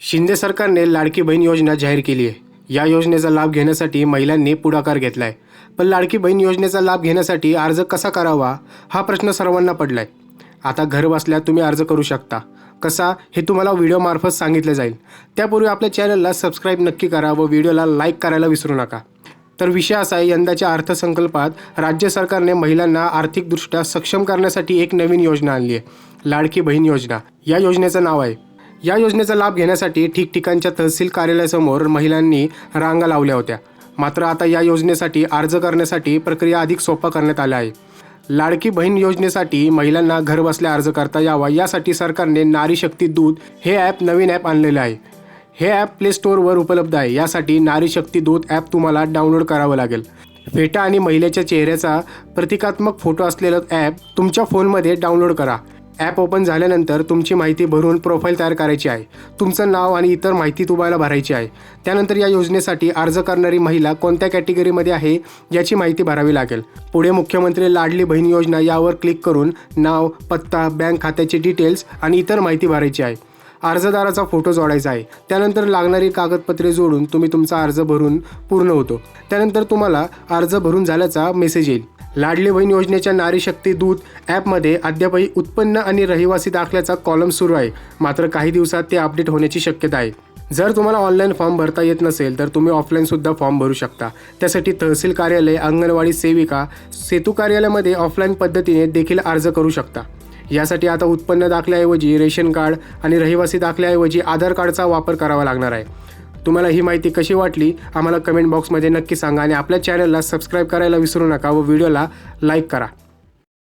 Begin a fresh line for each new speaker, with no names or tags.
शिंदे सरकारने लाडकी बहीण योजना जाहीर केली आहे. या योजनेचा लाभ घेण्यासाठी महिलांनी पुढाकार घेतला आहे पण लाडकी बहीण योजनेचा लाभ घेण्यासाठी अर्ज कसा करावा हा प्रश्न सर्वांना पडला आहे आता घर बसल्या तुम्ही अर्ज करू शकता. कसा? हे तुम्हाला व्हिडिओमार्फत सांगितलं जाईल. त्यापूर्वी आपल्या चॅनलला सबस्क्राईब नक्की करा व व्हिडिओला लाईक करायला विसरू नका. तर विषय असा आहे यंदाच्या अर्थसंकल्पात राज्य सरकारने महिलांना आर्थिकदृष्ट्या सक्षम करण्यासाठी एक नवीन योजना आणली आहे. लाडकी बहीण योजना. या योजनेचं नाव आहे या योजनेचा लाभ घेण्यासाठी ठिकठिकाणच्या तहसील कार्यालयासमोर महिलांनी रांगा लावल्या होत्या. मात्र आता या योजनेसाठी अर्ज करण्यासाठी प्रक्रिया अधिक सोपा करण्यात आल्या आहे. लाडकी बहीण योजनेसाठी महिलांना घरबसल्या अर्ज करता यावा यासाठी सरकारने नारी शक्ती दूत हे ॲप नवीन ॲप आणलेलं आहे. हे ॲप प्ले स्टोअरवर उपलब्ध आहे. यासाठी नारी शक्ती दूत ॲप तुम्हाला डाउनलोड करावं लागेल. फेटा आणि महिलेच्या चेहऱ्याचा प्रतिकात्मक फोटो असलेलं ॲप तुमच्या फोनमध्ये डाउनलोड करा. ॲप ओपन झाल्यानंतर तुमची माहिती भरून प्रोफाईल तयार करायची आहे. तुमचं नाव आणि इतर माहिती तुम्हाला भरायची आहे. त्यानंतर या योजनेसाठी अर्ज करणारी महिला कोणत्या कॅटेगरीमध्ये आहे याची माहिती भरावी लागेल. पुढे मुख्यमंत्री लाडली बहीण योजना यावर क्लिक करून नाव पत्ता बँक खात्याचे डिटेल्स आणि इतर माहिती भरायची आहे. अर्जदाराचा फोटो जोडायचा आहे. त्यानंतर लागणारी कागदपत्रे जोडून तुम्ही तुमचा अर्ज भरून पूर्ण होतो. त्यानंतर तुम्हाला अर्ज भरून झाल्याचा मेसेज येईल. लाडली बहीण योजनेच्या नारी शक्ती दूत ॲपमध्ये अद्यापही उत्पन्न आणि रहिवासी दाखल्याचा कॉलम सुरू आहे. मात्र काही दिवसात ते अपडेट होण्याची शक्यता आहे. जर तुम्हाला ऑनलाईन फॉर्म भरता येत नसेल तर तुम्ही ऑफलाईनसुद्धा फॉर्म भरू शकता. त्यासाठी तहसील कार्यालय अंगणवाडी सेविका सेतू कार्यालयामध्ये ऑफलाईन पद्धतीने देखील अर्ज करू शकता. यासाठी आता उत्पन्न दाखल्याऐवजी रेशन कार्ड आणि रहिवासी दाखल्याऐवजी आधार कार्डचा वापर करावा लागणार आहे. तुम्हाला ही माहिती कशी वाटली आम्हाला कमेंट बॉक्समध्ये नक्की सांगा आणि आपल्या चॅनलला सबस्क्राईब करायला विसरू नका व व्हिडिओला लाईक करा.